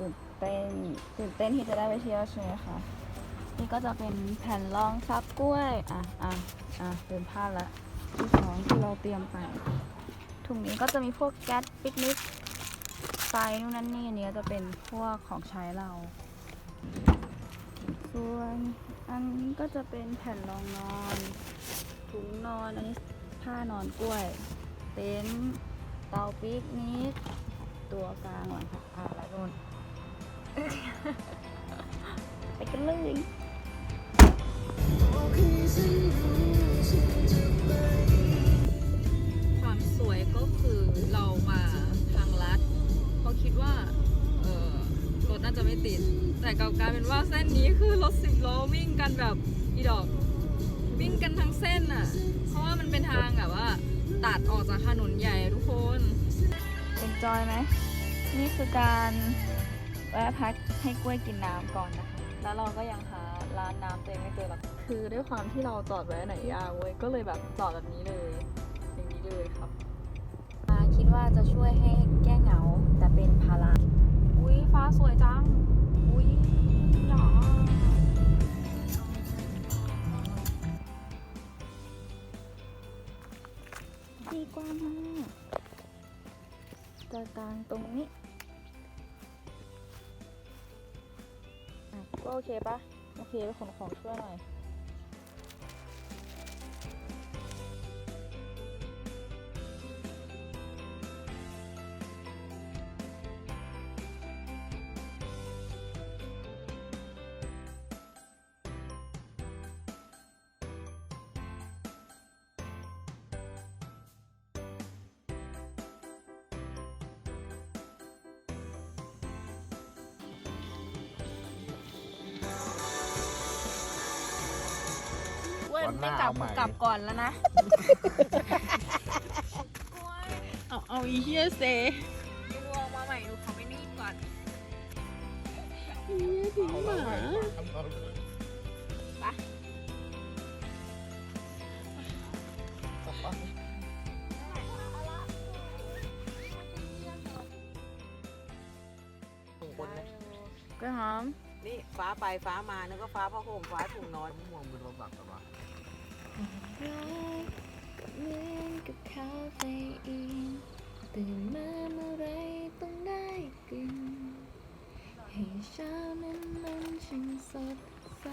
ตื่นเต้นตื่นเต้นที่จะได้ไปเที่ยวใช่ไหมคะนี่ก็จะเป็นแผ่นรองซับกล้วยอะอะอะเดินพลาละที่สองที่เราเตรียมไปถุงนี้ก็จะมีพวกแก๊สปิกนิกไฟนู่นนั่นนี่อันนี้จะเป็นพวกของใช้เรา ส่วนอันนี้ก็จะเป็นแผ่นรองนอนถุงนอนอันนี้ผ้านอนกล้วย เต็นท์เตาปิกนิกตัวกลางหลังคาอะไรนู่น ไปกันเลยความสวยก็คือเรามาทางลัดเพราะคิดว่าเออรถน่าจะไม่ติด แต่กลับกลายเป็นว่าเส้นนี้คือรถสิบล้อวิ่งกันแบบอีดอกวิ่งกันทั้งเส้นอะ เพราะว่ามันเป็นทางแบบว่า ตัดออกจากถนนใหญ่ทุกคนเป็นจอยไหม นี่คือการ แวะพักให้กล้วยกินน้ำก่อนนะคะแล้วเราก็ยังหาร้านน้ำตัวเองไม่เจอหรอกคือด้วยความที่เราจอดไว้ไหนยากเว้ยก็เลยแบบจอดแบบนี้เลย อย่างนี้เลยครับมาคิดว่าจะช่วยให้แก้เหงาแต่เป็นภาระอุ้ยฟ้าสวยจังอุ้ยหรอดีกว่ามากจะกลางตรงนี้ โอเคปะโอเคไปขนของช่วยหน่อย เว้ยวันหไม่น้ากลับเอาใหม่กลับก่อนแล้วนะ เอาเอาอีเฮียเซดูวงมาใหม่ดูเขาไม่นี่ก่อนเฮียทิ้งหมาก็หอมนี่ฟ้าไปฟ้ามานึกว่าฟ้าผ้าห่มฟ้าถุงนอนม่วงเป็นโทรศัพท์กัน วะเหมือนกับคาเฟอีนตื่นมาเมื่อไรต้องได้กลิ่นให้เช้านั้นมันช่างสดใส